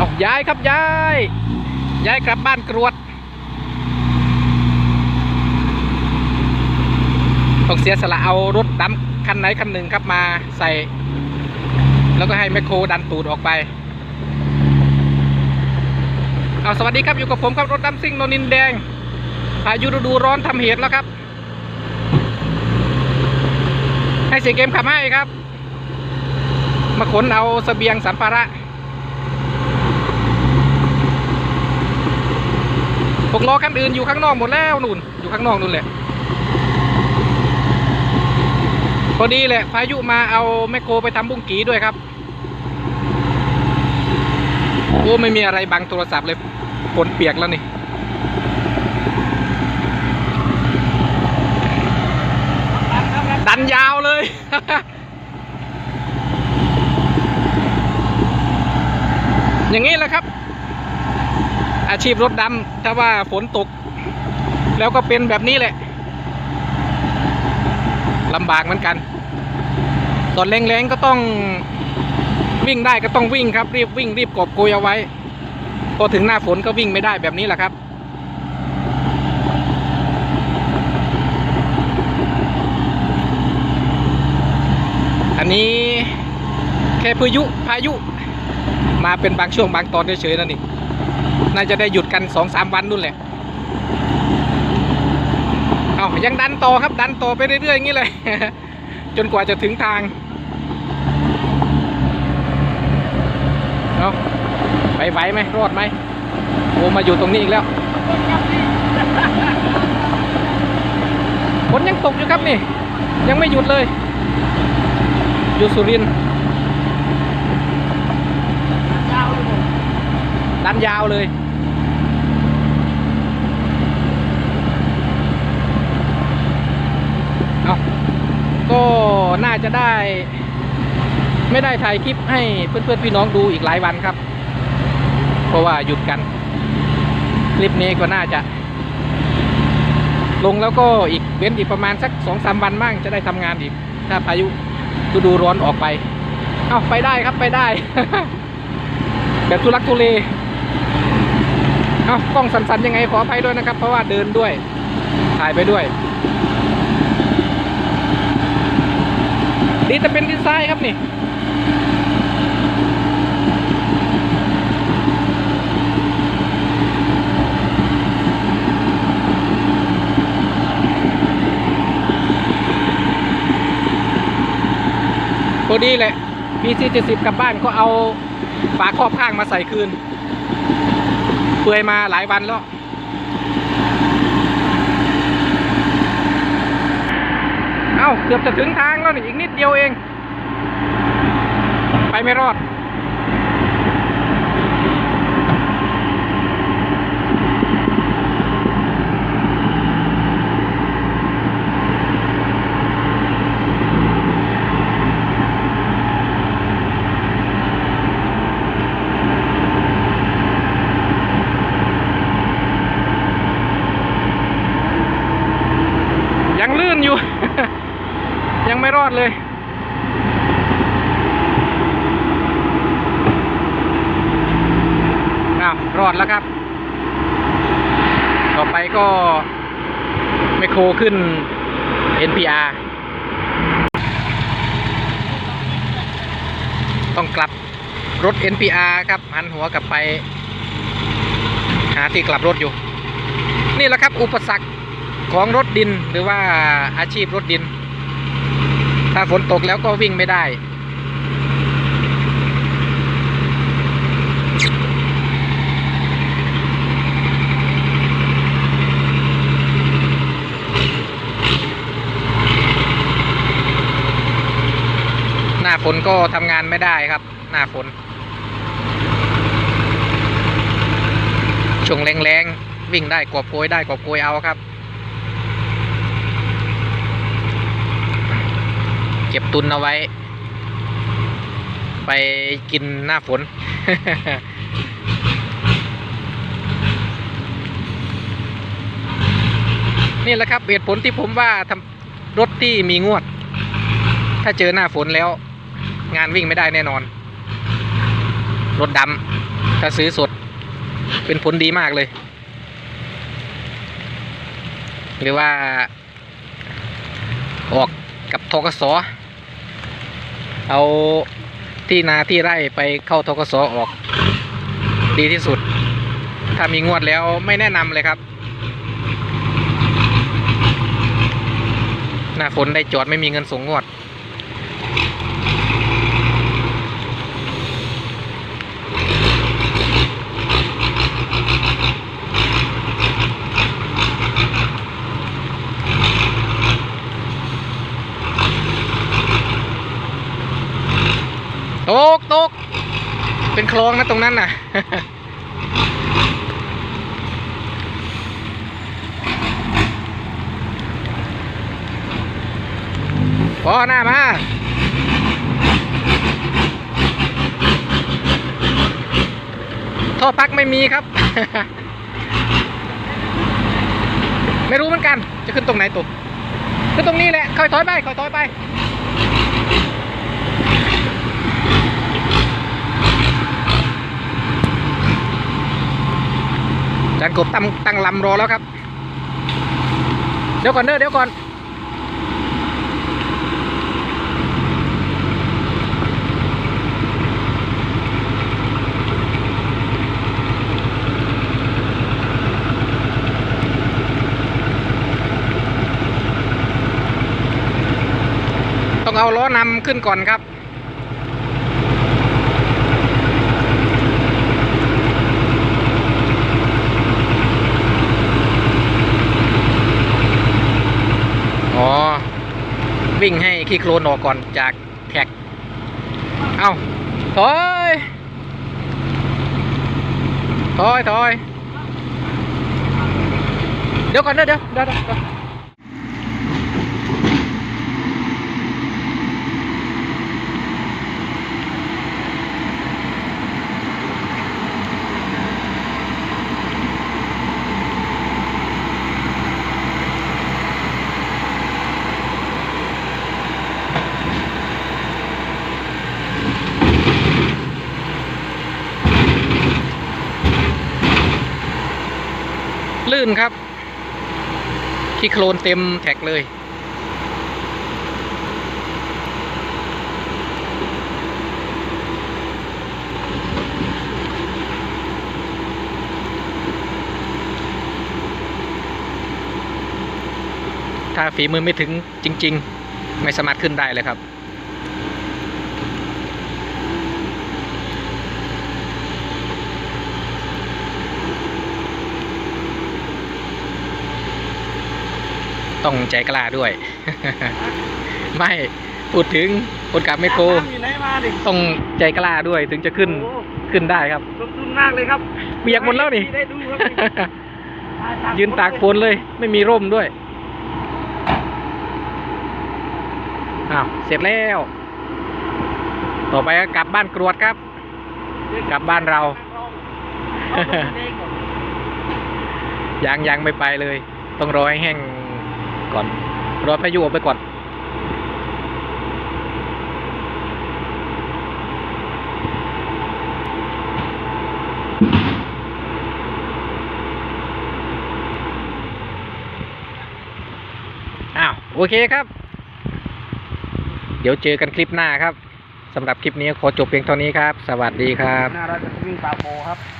เอาย้ายครับย้ายย้ายกลับบ้านกรวดต้องเสียสละเอารถดำคันไหนคันหนึ่งครับมาใส่ แล้วก็ให้แมคโครดันตูดออกไปเอาสวัสดีครับอยู่กับผมครับรถดำซิ่งนนินแดงพายุฤดูร้อนทำเหตุแล้วครับ ให้เสียเกมขับให้ครับ มาขนเอาเสบียงสัมภาระ หกล้อคันอื่นอยู่ข้างนอกหมดแล้วนู่น อยู่ข้างนอกนู่นแหละ พอดีแหละ พายุมาเอาแมคโครไปทำบุ้งกีด้วยครับ โอ้ไม่มีอะไรบังโทรศัพท์เลยฝนเปียกแล้วนี่ ดันยาวเลย อย่างนี้แหละครับ อา ชีพรถดำถ้าว่าฝนตก แล้วก็เป็นแบบนี้แหละลำบากเหมือนกัน ตอนแรงๆก็ต้องวิ่งได้ก็ต้องวิ่งครับ รีบวิ่งรีบกอบโกยเอาไว้ พอถึงหน้าฝนก็วิ่งไม่ได้แบบนี้แหละครับ อันนี้แค่พายุพายุ มาเป็นบางช่วงบางตอนเฉยๆนั่นนี่ น่าจะได้หยุดกันสองสามวันนู่นแหละเอายังดันต่อครับดันต่อไปเรื่อยๆอย่างนี้เลย จนกว่าจะถึงทางเอาไปไหวไหมรอดไหมโอ้มาอยู่ตรงนี้อีกแล้วฝนยังตกอยู่ครับนี่ ยังไม่หยุดเลย อยู่สุรินทร์ันยาวเลยเอาก็น่าจะได้ ไม่ได้ถ่ายคลิปให้เพื่อนๆพี่น้องดูอีกหลายวันครับ เพราะว่าหยุดกัน คลิปนี้ก็น่าจะ ลงแล้วก็อีกเว้นอีกประมาณสักสองสามวันมั่งจะได้ทำงานอีก ถ้าพายุฤดูร้อนออกไป เอาไปได้ครับไปได้ แบบทุลักทุเล เอากล้องสันๆยังไงขออภัยด้วยนะครับ เพราะว่าเดินด้วย ถ่ายไปด้วย ดีแต่เป็นดินทรายครับนี่พอดีแหละ PC 70 กลับบ้านก็เอาฝาครอบข้างมาใส่คืน เปื่อยมาหลายวันแล้วเอ้าเกือบจะถึงทางแล้วนี่อีกนิดเดียวเอง ไปไม่รอด ยังลื่นอยู่ ยังไม่รอด เลย อ้าว รอดแล้วครับ ต่อไปก็ไมโครขึ้น NPR ต้องกลับรถ NPR ครับ หันหัวกลับไป หาที่กลับรถอยู่ นี่แหละครับ อุปสรรคของรถดินหรือว่าอาชีพรถดิน ถ้าฝนตกแล้วก็วิ่งไม่ได้หน้าฝนก็ทำงานไม่ได้ครับ หน้าฝนช่วงแรงๆวิ่งได้กอบโกยได้กอบโกยเอาครับ เก็บตุนเอาไว้ ไปกินหน้าฝน นี่แหละครับเหตุผลที่ผมว่าทำรถที่มีงวด ถ้าเจอหน้าฝนแล้ว งานวิ่งไม่ได้แน่นอน รถดำถ้าซื้อสด เป็นผลดีมากเลย หรือว่าออกกับทกส เอาที่นาที่ไร่ไปเข้าทกศออก ดีที่สุด ถ้ามีงวดแล้วไม่แนะนำเลยครับ หน้าฝนได้จอดไม่มีเงินส่งงวด ตกตกเป็นคลองนะตรงนั้นน่ะ พอหน้ามาท่อพักไม่มีครับ ไม่รู้เหมือนกัน จะขึ้นตรงไหนตุกขึ้นตรงนี้แหละคอยถอยไปคอยถอยไป จานก บตั้งตั้งลำรอแล้วครับ เดี๋ยวก่อนเด้อเดี๋ยวก่อน ต้องเอาล้อนำขึ้นก่อนครับ อ๋อ วิ่งให้ขี้โคลนออกก่อนจากแท็ก เอาถอยถอยถอยเดี๋ยวก่อนเดี๋ยวเดี๋ยวเดี๋ยว ลื่นครับขี้โคลนเต็มแท็กเลย ถ้าฝีมือไม่ถึงจริง ๆ ไม่สามารถขึ้นได้เลยครับ ต้องใจกล้าด้วย ไม่พูดถึงคนขับไมคโครน้ำอยู่ไหนมาดิต้องใจกล้าด้วยถึงจะขึ้นโอ้ขึ้นได้ครับลงทุนมากเลยครับเปียกหมดแล้วนี่ได้ดูครับยืนตากฝนเลย ไม่มีร่มด้วยอ้าวเสร็จแล้ว ต่อไปก็กลับบ้านกรวดครับ กลับบ้านเรายังยังไม่ไปเลย ต้องรอให้แห้ง ก่อน รอพายุออกไปก่อนอ้าวโอเคครับ เดี๋ยวเจอกันคลิปหน้าครับสำหรับคลิปนี้ขอจบเพียงเท่านี้ครับ สวัสดีครับ หน้าเราจะวิ่งปาโมครับ